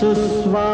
सुस्वा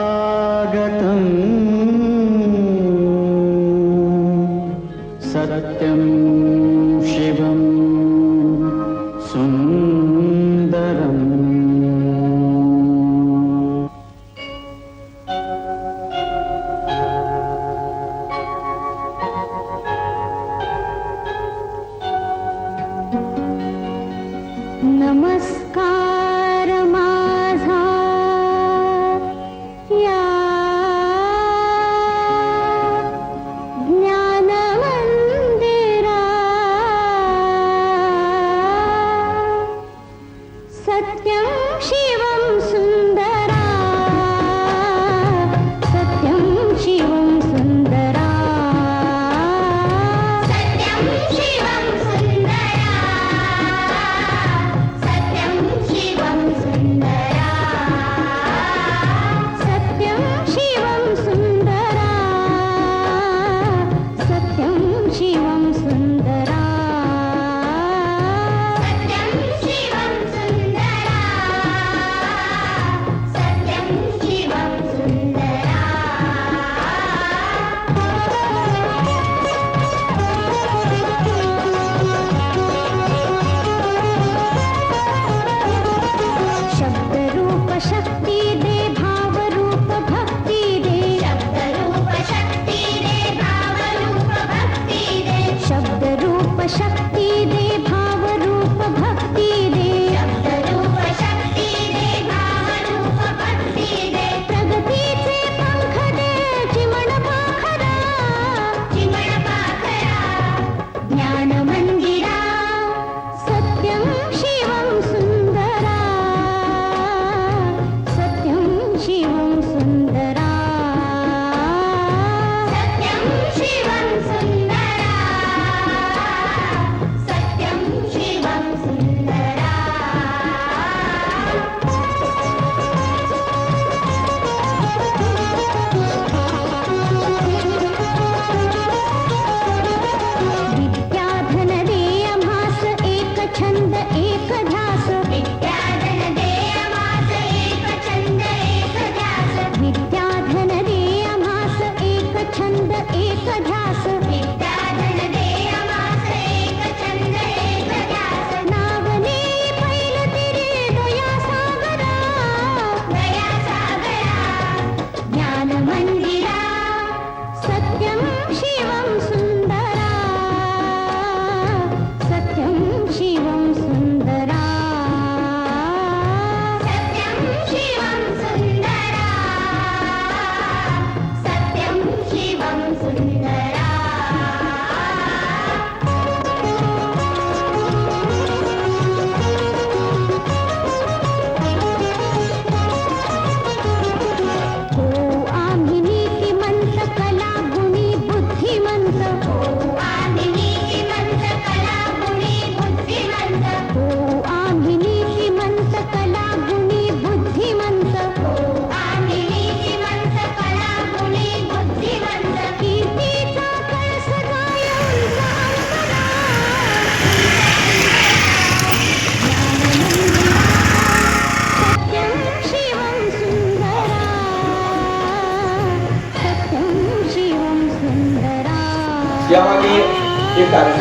कारण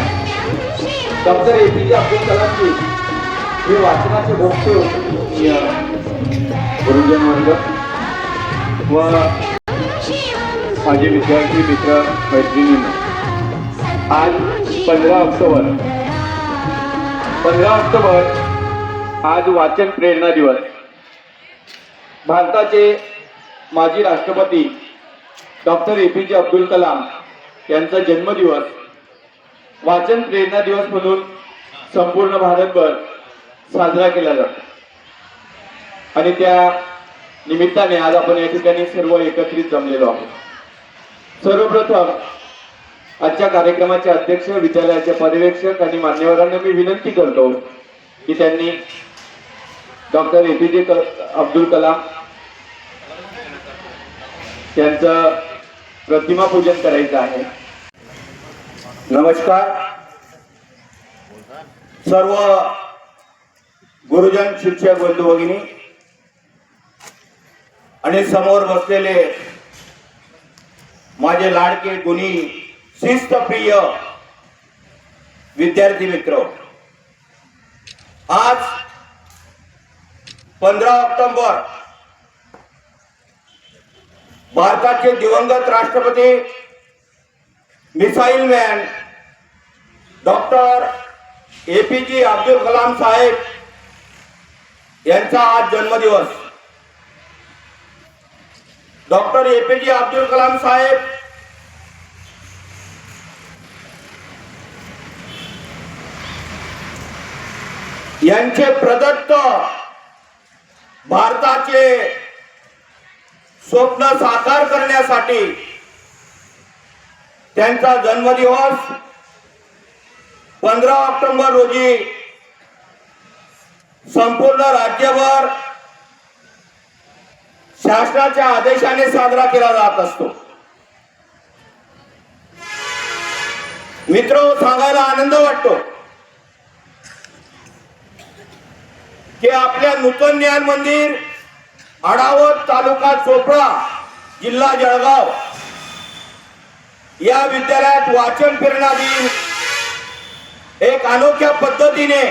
doctor A P J Abdul कलामची मी वाचनाचे भोगते गुरुजन वर्ग व माझे विद्यार्थी मित्र मैत्रिणींना आज पंधरा ऑक्टोबर पंधरा ऑक्टोबर आज वाचन प्रेरणा दिवस भारताचे माजी राष्ट्रपती doctor A P J Abdul Kalam यांचा जन्मदिवस वाचन प्रेरणा दिवस म्हणून संपूर्ण भारतभर साजरा केला जातो आणि त्या निमित्ताने आज आपण या ठिकाणी सर्व एकत्रित जमलेलो आहोत सर्वप्रथम आजच्या कार्यक्रमाचे अध्यक्ष विद्यालयाचे पर्यवेक्षक आणि मान्यवरांना मी विनंती करतो की त्यांनी doctor A P J Abdul Kalam यांचं प्रतिमा पूजन करायचं आहे नमस्कार सर्व गुरुजन शिक्षक बंधू भगिनी आणि समोर बसलेले माझे लाडके गुणी शिस्तप्रिय विद्यार्थी मित्र आज पंधरा ऑक्टोबर भारताचे दिवंगत राष्ट्रपती missile man doctor A P J Abdul Kalam साहेब यांचा आज जन्मदिवस doctor A P J Abdul Kalam साहेब यांचे प्रदत्त भारताचे स्वप्न साकार करण्यासाठी त्यांचा जन्मदिवस पंधरा ऑक्टोबर रोजी संपूर्ण राज्यभर शासनाच्या आदेशाने साजरा केला जात असतो मित्र सांगायला आनंद वाटतो की आपल्या नूतन ज्ञान मंदिर अडावत तालुका चोपडा जिल्हा जळगाव या विद्यालयात वाचन प्रेरणा एक अनोख्या पद्धतीने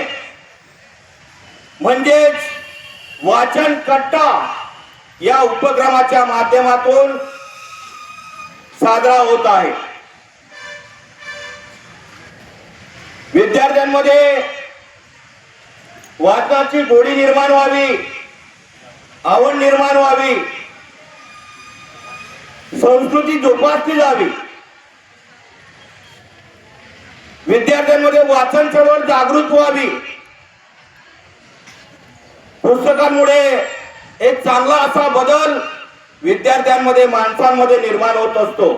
म्हणजेच वाचन कट्टा या उपक्रमाच्या माध्यमातून साजरा होत आहे विद्यार्थ्यांमध्ये वाचनाची गोडी निर्माण व्हावी आवड निर्माण व्हावी संस्कृती जोपासली जावी विद्यार्थ्यांमध्ये वाचन चळवळ जागृत व्हावी पुस्तकांमुळे एक चांगला असा बदल विद्यार्थ्यांमध्ये माणसांमध्ये निर्माण होत असतो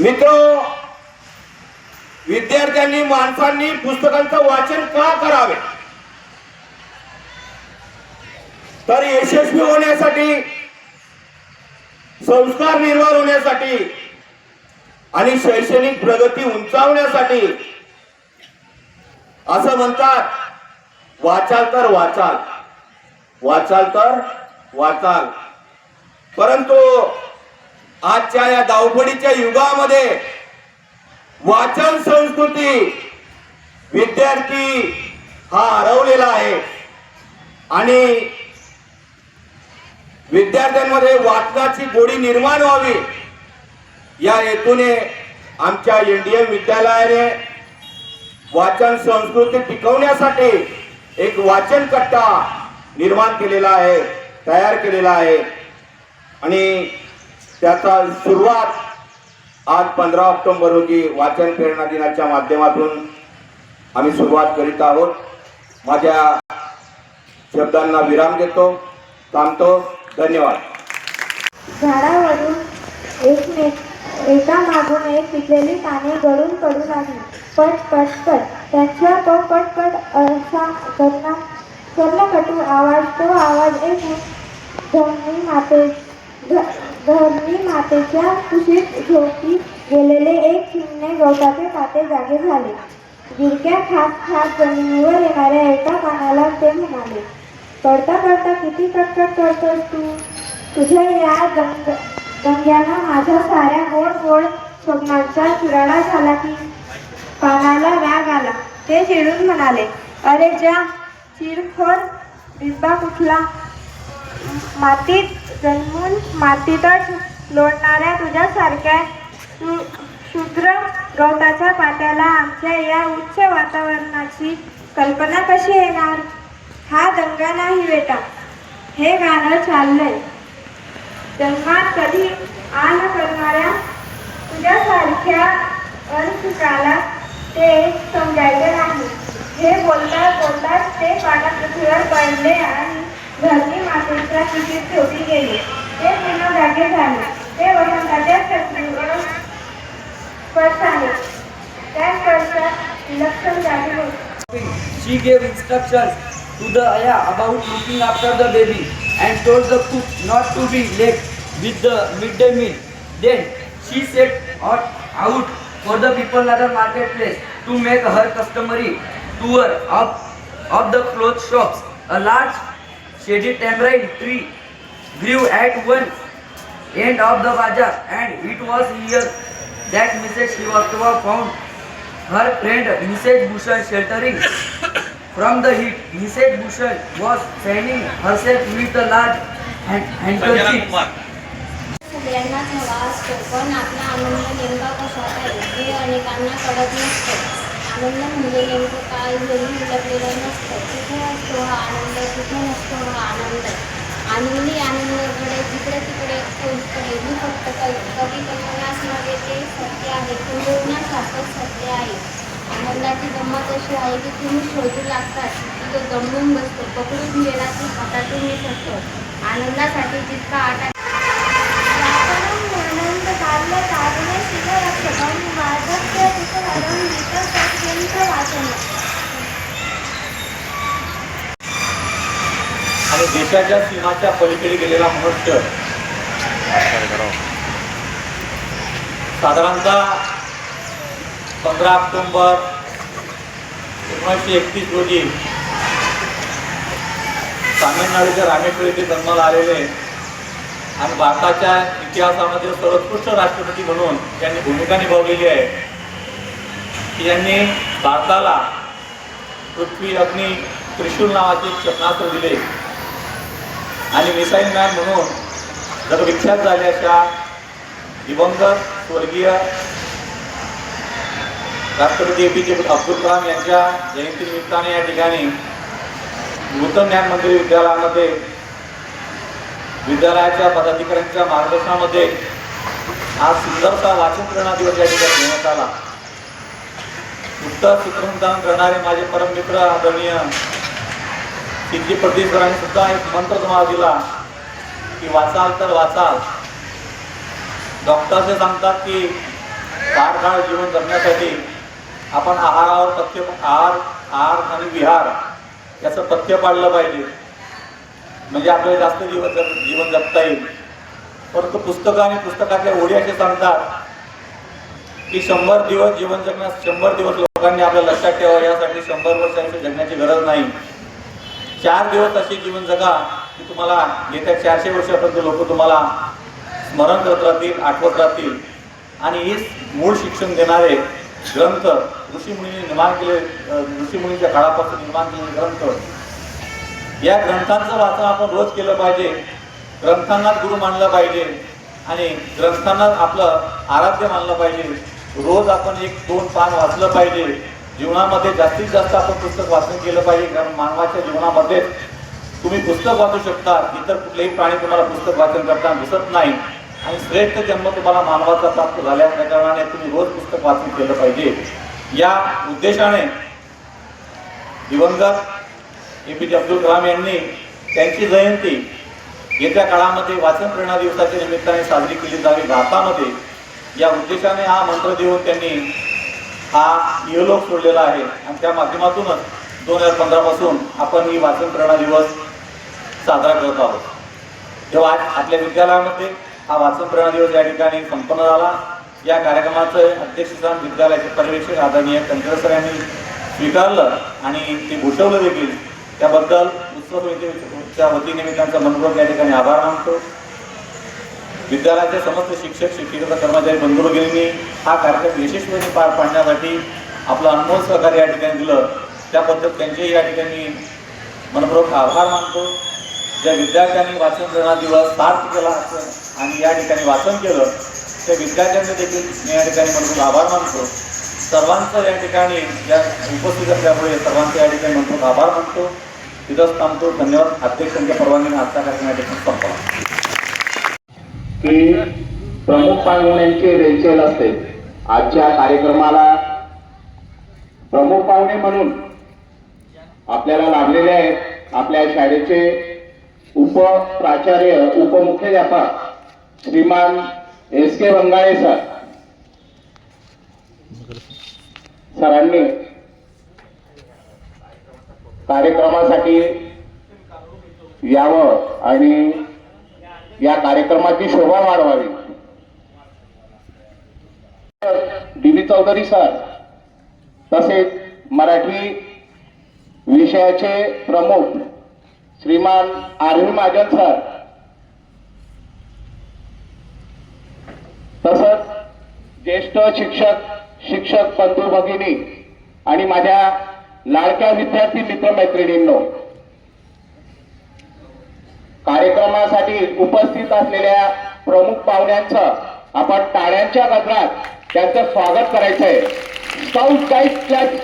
मित्र विद्यार्थ्यांनी माणसांनी पुस्तकांचं वाचन का करावे तर यशस्वी होण्यासाठी संस्कार निर्माण होण्यासाठी आणि शैक्षणिक प्रगती उंचावण्यासाठी असं म्हणतात वाचाल तर वाचाल वाचाल तर वाचाल परंतु आजच्या या धावपडीच्या युगामध्ये वाचन संस्कृती विद्यार्थी हा हरवलेला आहे आणि विद्यार्थ्यांमध्ये वाचनाची गोडी निर्माण व्हावी या हेतूने आमच्या इंडियन विद्यालयाने वाचन संस्कृती टिकवण्यासाठी एक वाचन कट्टा निर्माण केलेला आहे तयार केलेला आहे आणि त्याचा सुरुवात आज पंधरा ऑक्टोंबर रोजी वाचन प्रेरणा दिनाच्या माध्यमातून आम्ही सुरुवात करीत आहोत माझ्या शब्दांना विराम देतो थांबतो धन्यवाद झाडावरून एकमेक एका मागून एक पिकलेली पाने गळून पडू लागली पट पट पट त्याच्या तो पटपट असा करणा कर्णकटू आवाज तो आवाज एक धरणी माते धरणी मातेच्या कुशीत झोपी गेलेले एक चिमणे गवताचे पाते जागे झाले गिरक्या खास खात जमिनीवर येणाऱ्या एका पानाला ते म्हणाले तळता करता किती कटकट करतोस तू तुझ्या या दंग दंग्यानं माझ्या साऱ्या गोड गोड स्वप्नांचा चुराडा झाला की पानाला राग आला ते चिडून म्हणाले अरे ज्या चिरखोर बिब्बा कुठला मातीत जन्मून मातीतच लोटणाऱ्या तुझ्यासारख्या शुद्र गवताच्या पात्याला आमच्या या उच्च वातावरणाची कल्पना कशी येणार हा दंगा नाही बेटा हे गाणं चाललंय जन्मात कधी आन करणाऱ्या तुझ्यासारख्या अंशकाला ते समजायचे नाही हे बोलता बोलता ते पाना पृथ्वीवर पडले आणि धरती मातेच्या किशीत ठेवली गेली ते पुन्हा जागे झाले ते वसंताच्या शत्रूवर स्पर्श आहे त्याकरता लक्षण झाले She gave instructions to the ayah about looking after the baby and told the cook not to be late with the midday meal. Then she set out for the people at the marketplace to make her customary tour of, of the cloth shops. A large shady tamarind tree grew at one end of the bazaar and it was here that Mrs. Shivastava found her friend Mrs. Bhushan sheltering from the heat. He said Bhushan was fanning herself with a large handkerchief. सगळ्यांनाच हवा असतो पण आपला आनंद नेमका कसा आहे हे अनेकांना कळत नसतो आनंद म्हणजे नेमकं काय हेही उलटलेलं नसतं कुठे असतो हा आनंद कुठे नसतो हा आनंद आनंदी आनंदाकडे जिकडे तिकडे पोहोचतो ही फक्त कवी ते सत्य आहे पूर्णशास्त्र सत्य आहे मल्हारची गंमत अशी आहे की तुम्ही शोधू लागतात की तो दमून बसतो पकडून गेला की हातातून येत असतो आनंदासाठी जितका आटा आनंद आणि देशाच्या सीमाच्या पलीकडे गेलेला मनुष्य साधारणतः पंधरा ऑक्टोंबर एकोणीसशे एकतीस रोजी तामिळनाडूच्या रामेश्वर येथे जन्माला आलेले आणि भारताच्या इतिहासामध्ये सर्वोत्कृष्ट राष्ट्रपती म्हणून त्यांनी भूमिका निभावलेली आहे की यांनी भारताला पृथ्वी अग्नी त्रिशूल नावाचे क्षेपणास्त्र दिले आणि मिसाईल मॅन म्हणून जर विख्यात झाले अशा दिवंगत स्वर्गीय राष्ट्रपती एपीजे अब्दुल कलाम यांच्या जयंतीनिमित्ताने या ठिकाणी नूतन ज्ञान मंदिर विद्यालयामध्ये विद्यालयाच्या पदाधिकाऱ्यांच्या मार्गदर्शनामध्ये हा सुंदरता वाचन प्रेरणा दिवस या ठिकाणी घेण्यात आला उत्तर सूत्रसंधान करणारे माझे परममित्र आदरणीय सिद्धी प्रदीपकरांनी सुद्धा एक मंत्र तुम्हाला दिला की वाचाल तर वाचाल डॉक्टर्स हे सांगतात की फार काळ जीवन जगण्यासाठी आपण आहार पथ्य आहार आहार आणि विहार याचं पथ्य पाळलं पाहिजे म्हणजे आपल्याला जास्त जीवन जग जीवन जगता येईल परंतु पुस्तकं आणि पुस्तकातल्या ओढी असे सांगतात की शंभर दिवस जीवन जगण्यास शंभर दिवस लोकांनी आपल्या लक्षात ठेवा यासाठी शंभर वर्षांची जगण्याची गरज नाही चार दिवस असे जीवन जगा की तुम्हाला येत्या चारशे वर्षापर्यंत लोक तुम्हाला स्मरण करत राहतील आठवत राहतील आणि हीच मूळ शिक्षण देणारे ग्रंथ ऋषीमुनी निर्माण केले ऋषीमुनीच्या काळापासून निर्माण केले ग्रंथ या ग्रंथांचं वाचन आपण रोज केलं पाहिजे ग्रंथांनाच गुरु मानलं पाहिजे आणि ग्रंथांना आपलं आराध्य मानलं पाहिजे रोज आपण एक दोन पान वाचलं पाहिजे जीवनामध्ये जास्तीत जास्त आपण पुस्तक वाचन केलं पाहिजे कारण मानवाच्या जीवनामध्ये तुम्ही पुस्तक वाचू शकता इतर कुठलेही प्राणी तुम्हाला पुस्तक वाचन करताना दिसत नाही आणि श्रेष्ठ जन्म तुम्हाला मानवाचा प्राप्त झाल्या कारणाने तुम्ही रोज पुस्तक वाचन केलं पाहिजे या उद्देशाने दिवंगत ए पी जे अब्दुल कलाम यांनी त्यांची जयंती येत्या काळामध्ये वाचन प्रेरणा दिवसाच्या निमित्ताने साजरी केली जावी भारतामध्ये या उद्देशाने हा मंत्र देऊन त्यांनी हा इहलोक सोडलेला आहे आणि त्या माध्यमातूनच दोन हजार पंधरापासून आपण ही वाचन प्रेरणा दिवस साजरा करत आहोत तेव्हा आपल्या विद्यालयामध्ये हा वाचन प्रेरणा दिवस या ठिकाणी संपन्न झाला या कार्यक्रमाचं अध्यक्षस्थान विद्यालयाचे पर्यवेक्षक आदरणीय कंकर यांनी स्वीकारलं आणि ते भूषवलं देखील त्याबद्दल उत्सव समितीच्या वतीने मी त्यांचा मनपूर्वक या ठिकाणी आभार मानतो विद्यालयाचे समस्त शिक्षक शिक्षिका कर्मचारी बंधुभगिनींनी हा कार्यक्रम यशस्वी पार पाडण्यासाठी आपलं अनमोल सहकार्य या ठिकाणी दिलं त्याबद्दल त्यांचेही या ठिकाणी मनपूर्वक आभार मानतो ज्या विद्यार्थ्यांनी वाचन दिवस सार्थ केला आणि या ठिकाणी वाचन केलं त्या विद्यार्थ्यांचं देखील मी या ठिकाणी म्हणून आभार मानतो सर्वांचं या ठिकाणी या उपस्थित असल्यामुळे सर्वांचं या ठिकाणी म्हणून आभार मानतो तिथंच थांबतो धन्यवाद अध्यक्षांच्या परवानगीने आजचा कार्यक्रम या ठिकाणी संपला की प्रमुख पाहुण्यांचे रेचेल असते आजच्या कार्यक्रमाला प्रमुख पाहुणे म्हणून आपल्याला लाभलेले आहेत आपल्या शाळेचे उप प्राचार्य व्यापार श्रीमान एस के बंगाळे सर सरांनी कार्यक्रमासाठी यावं आणि या कार्यक्रमाची शोभा वाढवावी डीबी चौधरी सर तसेच मराठी विषयाचे प्रमुख श्रीमान आर्य महाजन सर तसंच ज्येष्ठ शिक्षक शिक्षक बंधू भगिनी आणि माझ्या लाडक्या विद्यार्थी मैत्रिणींनो कार्यक्रमासाठी उपस्थित असलेल्या प्रमुख पाहुण्यांचं आपण टाळ्यांच्या गजरात त्यांचं स्वागत करायचंय साऊथ काही क्लॅब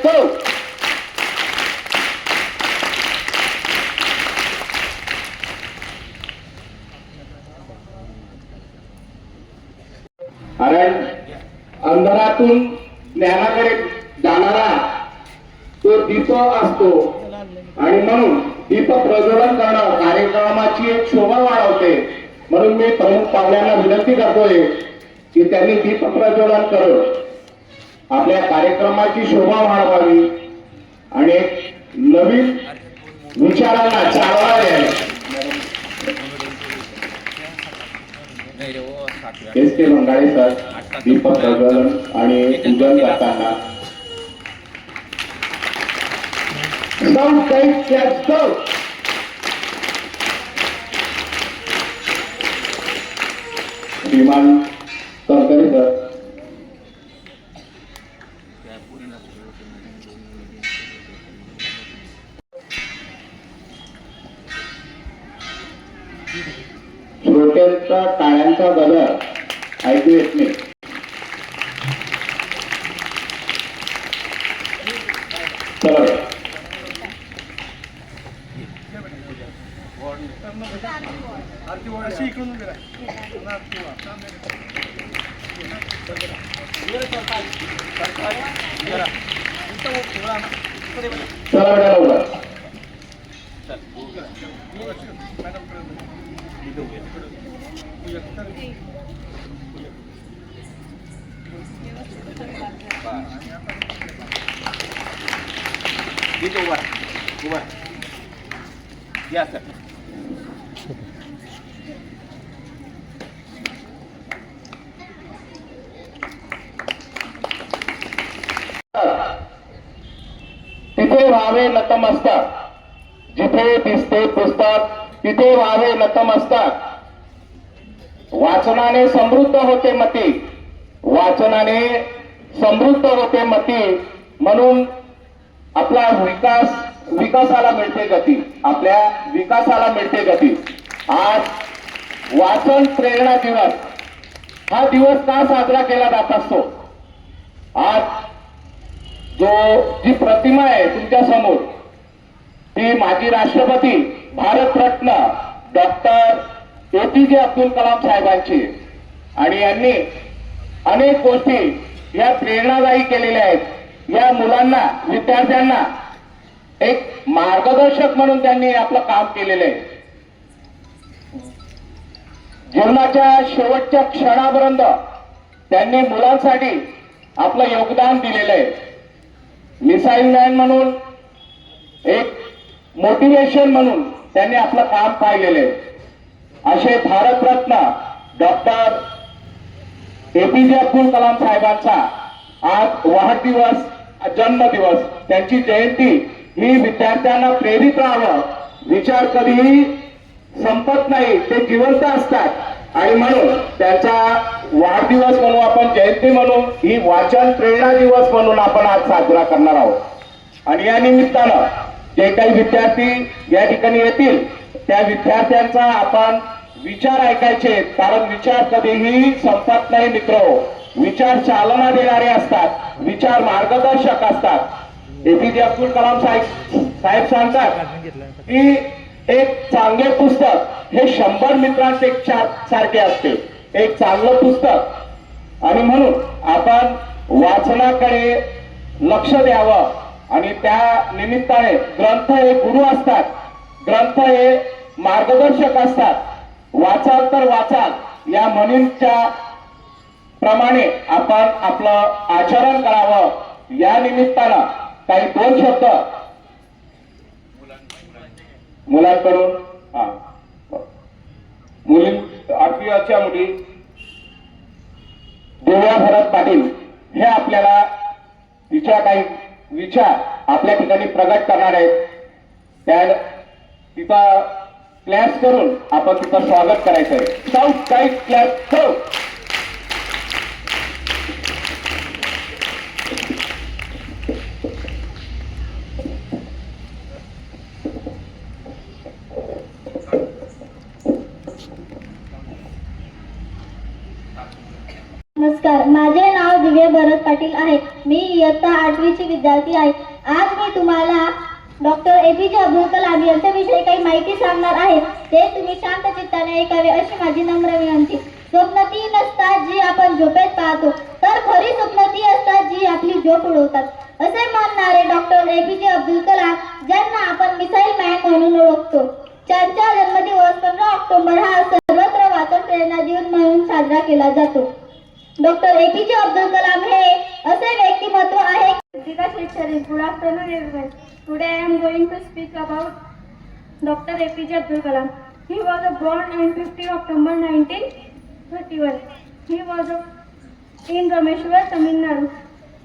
कारण अंधारातून ज्ञानाकडे जाणारा तो दीप असतो आणि म्हणून दीप प्रज्वलन करणं कार्यक्रमाची एक शोभा वाढवते म्हणून मी प्रमुख पाहुण्यांना विनंती करतोय की त्यांनी दीप प्रज्वलन करत आपल्या कार्यक्रमाची शोभा वाढवावी आणि नवीन विचारांना चालवा द्यावी एस के भंगाळे सर दीपक प्रज्वलन आणि पूजन करताना श्रोत्यांचा a n a of other IQSME. चला बेटा इथं उभा उभा या नतमस्तक जिथे दिसते पुस्तक तिथे नतम नतमस्तक वाचनाने समृद्ध होते मती वाचनाने समृद्ध होते मती म्हणून आपला विकास विकासाला मिळते गती आपल्या विकासाला मिळते गती आज वाचन प्रेरणा दिवस हा दिवस का साजरा केला जात असतो आज जो जी प्रतिमा आहे तुमच्या समोर ती माजी राष्ट्रपती Bharat Ratna doctor A P J Abdul Kalam साहेबांची आणि यांनी अनेक गोष्टी या प्रेरणादायी केलेल्या आहेत या मुलांना विद्यार्थ्यांना एक मार्गदर्शक म्हणून त्यांनी आपलं काम केलेलं आहे जीवनाच्या शेवटच्या क्षणापर्यंत त्यांनी मुलांसाठी आपलं योगदान दिलेलं आहे मिसाईल मॅन म्हणून एक मोटिवेशन म्हणून त्यांनी आपलं काम पाहिलेलं आहे असे भारतरत्न डॉक्टर एपीजे अब्दुल कलाम साहेबांचा आज वाढदिवस जन्मदिवस त्यांची जयंती ही विद्यार्थ्यांना प्रेरित राहावं विचार कधीही संपत नाही ते जिवंत असतात आणि म्हणून त्यांचा वाढदिवस म्हणून आपण जयंती म्हणून ही वाचन प्रेरणा दिवस म्हणून आपण आज साजरा करणार आहोत आणि या निमित्तानं जे काही विद्यार्थी या ठिकाणी येतील त्या विद्यार्थ्यांचा आपण विचार ऐकायचे कारण विचार कधीही संपत नाही मित्र हो. विचार चालना देणारे असतात विचार मार्गदर्शक असतात एपीजे अब्दुल कलाम साहेब साहेब सांगतात की एक चांगले पुस्तक हे शंभर मित्रांचे सारखे असते एक चांगलं पुस्तक आणि म्हणून आपण वाचनाकडे लक्ष द्यावं आणि त्या निमित्ताने ग्रंथ हे गुरु असतात ग्रंथ हे मार्गदर्शक असतात वाचाल तर वाचाल या म्हणींच्या प्रमाणे आपण आपलं आचरण करावं या निमित्तानं काही दोन शब्द मुलांकडून मुली मुली आठवीच्या मुली देव्या भरत पाटील हे आपल्याला तिच्या काही विचार आपल्या ठिकाणी प्रगट करणार आहेत त्या तिचा क्लॅस करून आपण तिचं स्वागत करायचं आहे साऊथ काही क्लॅस पाटील आहे मी इयत्ता आठवीची विद्यार्थी आहे आज मी तुम्हाला doctor A P J Abdul Kalam यांच्याविषयी काही माहिती सांगणार आहे ते तुम्ही शांत चित्ताने ऐकावे अशी माझी नम्र विनंती स्वप्न ती नसतात जी आपण झोपेत पाहतो तर खरी स्वप्न ती असतात जी आपली झोप उडवतात असे म्हणणारे doctor A P J Abdul Kalam ज्यांना आपण मिसाईल मॅन म्हणून ओळखतो त्यांचा जन्मदिवस पंधरा ऑक्टोबर हा सर्वत्र वातावरण प्रेरणा दिवस म्हणून साजरा केला जातो doctor A P J Abdul Kalam हे असे व्यक्तिमत्व आहे today am going to speak about doctor A P J Abdul Kalam he was a thirty one he was in Rameshwaram Tamil Nadu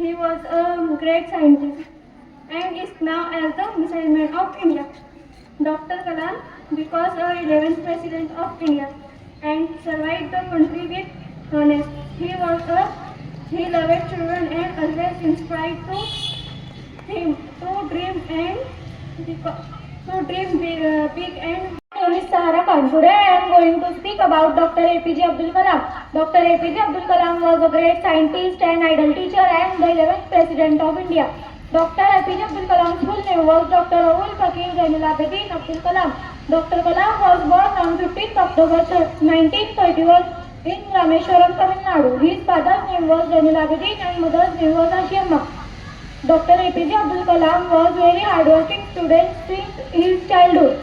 he was a great scientist and is known as a missile man of India doctor Kalam because a eleven president of India and the country with honest. He was a he loved children and always inspired to him to dream and to dream big, uh, big and Sahara Khan. Today I am going to speak about Dr. APJ Abdul Kalam. Dr. APJ Abdul Kalam was a great scientist and idol teacher and the 11th President of India. Dr. APJ Abdul Kalam's full name was Dr. Rahul Fakir Jamila Begin Abdul Kalam. Dr. Kalam was born on 15th October 1931 In Rameshwaram, Tamil Nadu, his father's name was Janilabedin and mother's name was Ashiamma. Dr. APJ Abdul Kalam was a very hardworking student since his childhood.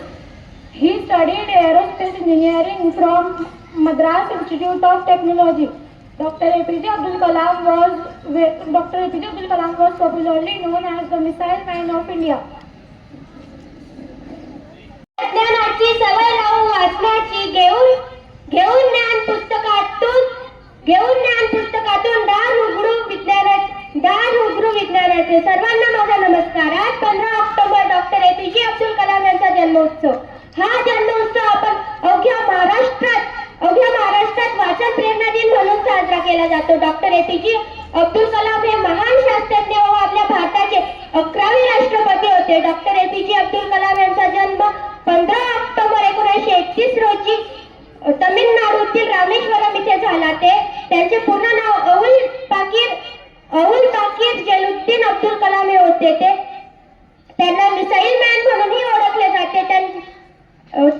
He studied aerospace engineering from Madras Institute of Technology. Dr. APJ Abdul Kalam was popularly known as the missile man of India. राज्याचे सर्वांना माझा नमस्कार आज पंधरा October doctor APJ Abdul Kalam यांचा जन्मोत्सव हा जन्मोत्सव आपण अवघ्या महाराष्ट्रात अवघ्या महाराष्ट्रात वाचन प्रेरणा दिन म्हणून साजरा केला जातो डॉक्टर एपीजे अब्दुल कलाम हे महान शास्त्रज्ञ व आपल्या भारताचे अकरावे राष्ट्रपती होते डॉक्टर एपीजे अब्दुल कलाम यांचा जन्म पंधरा ऑक्टोबर एकोणीसशे एकतीस रोजी तमिळनाडूतील रामेश्वरम इथे झाला ते त्यांचे पूर्ण नाव अवुल पाकीर अहुल पाकिब जलुद्दीन अब्दुल कलाम हे होते ते त्यांना मिसाईल मॅन म्हणूनही ओळखले जाते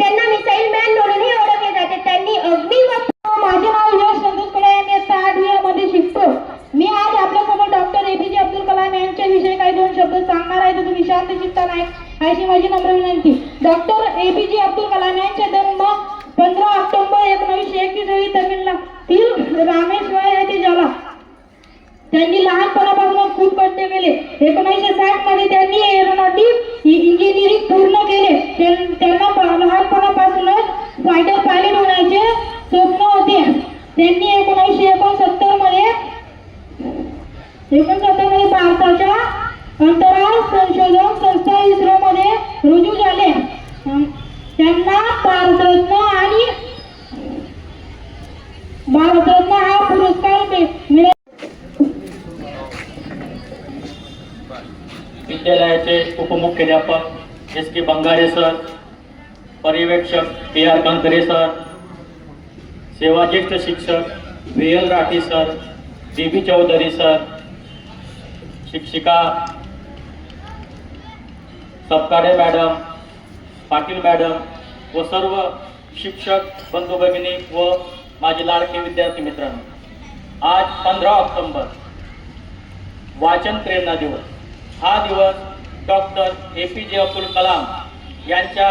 त्यांना मिसाईल मॅन म्हणूनही ओळखले जाते त्यांनी अग्नि माझे नाव यश संतोष मी आता मध्ये शिकतो मी आज आपल्यासमोर डॉक्टर एपीजे अब्दुल कलाम यांच्याविषयी काही दोन शब्द सांगणार आहे तर तुम्ही शांत चित्ता नाही अशी माझी नम्र विनंती डॉक्टर एपीजे अब्दुल कलाम यांचे जन्म पंधरा ऑक्टोबर एकोणीसशे एकतीस रोजी तमिळनाडूतील रामेश्वर येथे झाला त्यांनी लहानपणापासून खूप कष्ट केले एकोणीसशे साठ मध्ये त्यांनी एरोनॉटिक इंजिनिअरिंग पूर्ण केले त्यांना लहानपणापासूनच फायटर पायलट होण्याचे स्वप्न होते त्यांनी एकोणीसशे एकोणसत्तर मध्ये एकोणसत्तर मध्ये भारताच्या अंतराळ संशोधन संस्था इस्रो मध्ये रुजू झाले त्यांना भारतरत्न आणि भारतरत्न हा पुरस्कार मिळाला विद्यालयाचे उपमुख्याध्यापक एस के बंगारे सर पर्यवेक्षक के आर कंकरे सर सेवाज्येष्ठ शिक्षक V L Rathi sir D B Chaudhari sir शिक्षिका सपकाडे मॅडम पाटील मॅडम व सर्व शिक्षक बंधू भगिनी व माझे लाडके विद्यार्थी मित्रांनो आज पंधरा ऑक्टोंबर वाचन प्रेरणा दिवस हा दिवस doctor A P J Abdul Kalam यांच्या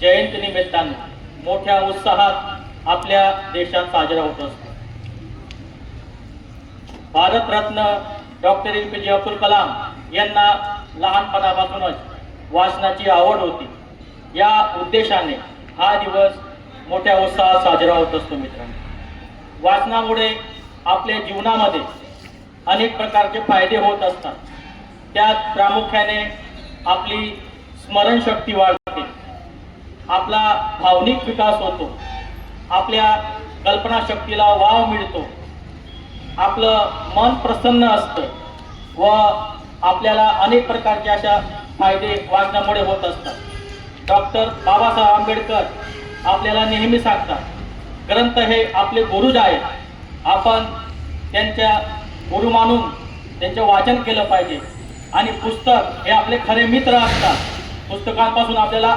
जयंतीनिमित्तानं मोठ्या उत्साहात आपल्या देशात साजरा होत असतो Bharat Ratna doctor A P J Abdul Kalam यांना लहानपणापासूनच वाचनाची आवड होती या उद्देशाने हा दिवस मोठ्या उत्साहात साजरा होत असतो मित्रांनो वाचनामुळे आपल्या जीवनामध्ये अनेक प्रकारचे फायदे होत असतात त्यात प्रामुख्याने आपली स्मरणशक्ती वाढते आपला भावनिक विकास होतो आपल्या कल्पनाशक्तीला वाव मिळतो आपलं मन प्रसन्न असतं व आपल्याला अनेक प्रकारच्या अशा फायदे वाचनामुळे होत असतात डॉक्टर बाबासाहेब आंबेडकर आपल्याला नेहमी सांगतात ग्रंथ हे आपले गुरुज आहेत आपण त्यांच्या गुरु मानून त्यांचे वाचन केलं पाहिजे आणि पुस्तक हे आपले खरे मित्र असतात पुस्तकांपासून आपल्याला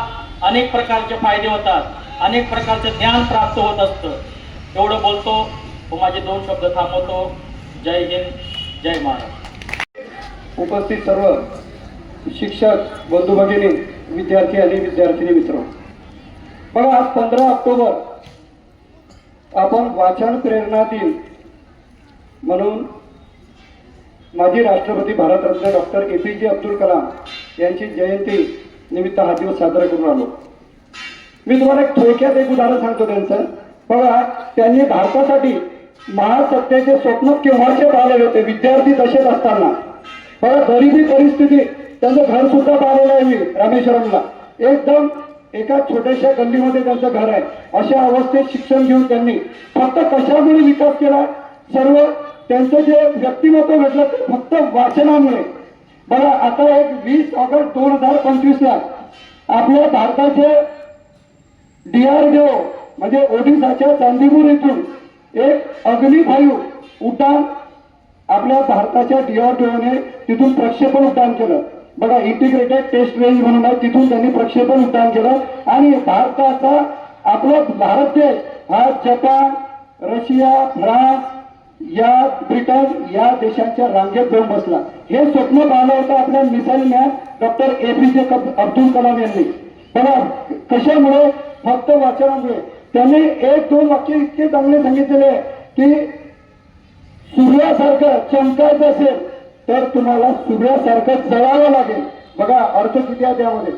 अनेक प्रकारचे फायदे होतात अनेक प्रकारचे ज्ञान प्राप्त होत असतं एवढं बोलतो हो, माझे दोन शब्द थांबवतो जय हिंद जय महाराज उपस्थित सर्व शिक्षक बंधू भगिनी विद्यार्थी आणि विद्यार्थिनी मित्र बघा आज पंधरा ऑक्टोबर आपण वाचन प्रेरणा दिन म्हणून माजी राष्ट्रपती Bharat Ratna doctor A P J Abdul Kalam यांची जयंती निमित्त हा दिवस साजरा करून आलो मी तुम्हाला एक थोडक्यात एक उदाहरण सांगतो त्यांचं बघा त्यांनी भारतासाठी महासत्तेचे स्वप्न केव्हाचे पाहिले होते विद्यार्थी दशेत असताना बघा गरिबी परिस्थिती त्यांचं घर सुद्धा पाहिलेलं आहे रामेश्वरमला एकदम एका छोट्याशा गल्लीमध्ये त्यांचं घर आहे अशा अवस्थेत शिक्षण घेऊन त्यांनी फक्त कशामुळे विकास केला सर्व त्यांचं जे व्यक्तिमत्व भेटलं ते फक्त वाचनामुळे बघा आता एक वीस ऑगस्ट दोन हजार ला आपल्या भारताचे डीआरडीओ म्हणजे ओडिशाच्या चांदीपूर इथून एक अग्निवायू उड्डाण आपल्या भारताच्या डीआरडीओने तिथून प्रक्षेपण उड्डाण केलं बघा इंटिग्रेटेड टेस्ट रेंज म्हणून आहे तिथून त्यांनी प्रक्षेपण उड्डाण केलं आणि भारताचा आपला भारत देश हा जपान रशिया फ्रान्स या ब्रिटन या देशांच्या रांगेत जाऊन बसला हे स्वप्न पाहिलं होतं आपल्या missile man doctor APJ Abdul Kalam यांनी बघा कशामुळे फक्त वाचनामुळे त्यांनी एक दोन वाक्य इतके चांगले सांगितलेले की सूर्यासारखं चमकायचं असेल तर तुम्हाला सूर्यासारखं जळावं लागेल बघा अर्थ किती आहे त्यामध्ये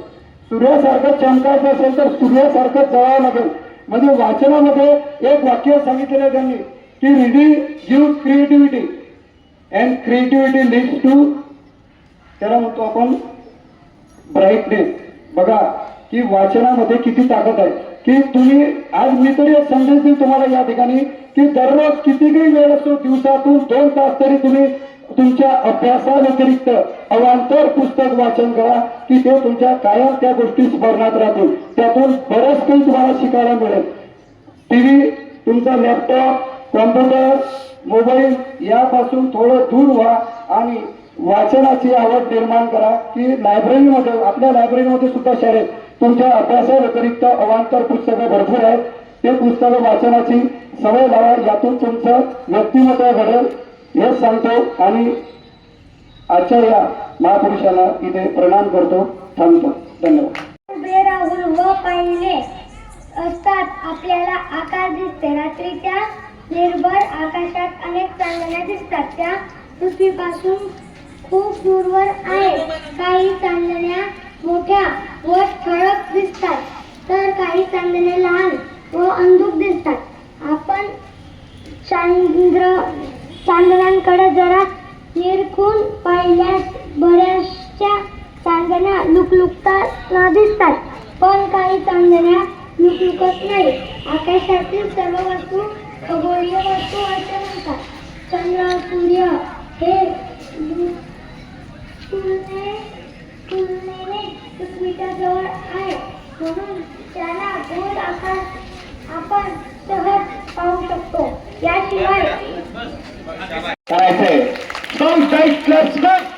सूर्यासारखं चमकायचं असेल तर सूर्यासारखं जळावं लागेल म्हणजे वाचनामध्ये एक वाक्य सांगितलेलं त्यांनी कि ready give creativity and creativity leads to त्याला म्हणतो आपण ब्राईटनेस बघा की वाचनामध्ये किती ताकद आहे की तुम्ही आज मी तरी संदेश देऊ तुम्हाला या ठिकाणी की दररोज किती वेळ असतो दिवसातून दोन तास तरी तुम्ही तुमच्या अभ्यासाव्यतिरिक्त अवांतर पुस्तक वाचन करा की ते तुमच्या कायम त्या गोष्टी स्मरणात राहतील त्यातून बरंच काही तुम्हाला शिकायला मिळेल टीव्ही तुमचा लॅपटॉप कम्प्युटर मोबाईल यापासून थोडं दूर व्हा आणि वाचनाची आवड निर्माण करा की लायब्ररीमध्ये आपल्या लायब्ररीमध्ये सुद्धा शाळेत तुमच्या अभ्यासाव्यतिरिक्त अवांतर पुस्तकं भरपूर आहेत ते पुस्तकं वाचनाची सवय लावा यातून तुमचं व्यक्तिमत्व घडेल हेच सांगतो आणि आजच्या या महापुरुषाला इथे प्रणाम करतो थांबतो धन्यवाद व असतात आपल्याला आकार दिसते रात्रीच्या निर्भर आकाशात अनेक चांदण्या दिसतात त्या पृथ्वीपासून खूप दूरवर आहेत काही चांदण्या मोठ्या व ठळक दिसतात तर काही चांदण्या लहान व अंधुक दिसतात आपण चांद्र चांदण्यांकडे जरा निरखून पाहिल्यास बऱ्याचशा चांदण्या लुकलुकताना दिसतात पण काही चांदण्या लुकलुकत नाही आकाशातील सर्व वस्तू खगोलीय वस्तू असे म्हणतात चंद्र सूर्य हे तुलनेने पृथ्वीच्या जवळ आहे म्हणून त्याला गोल आकार आपण सहज पाहू शकतो याशिवाय करायचंय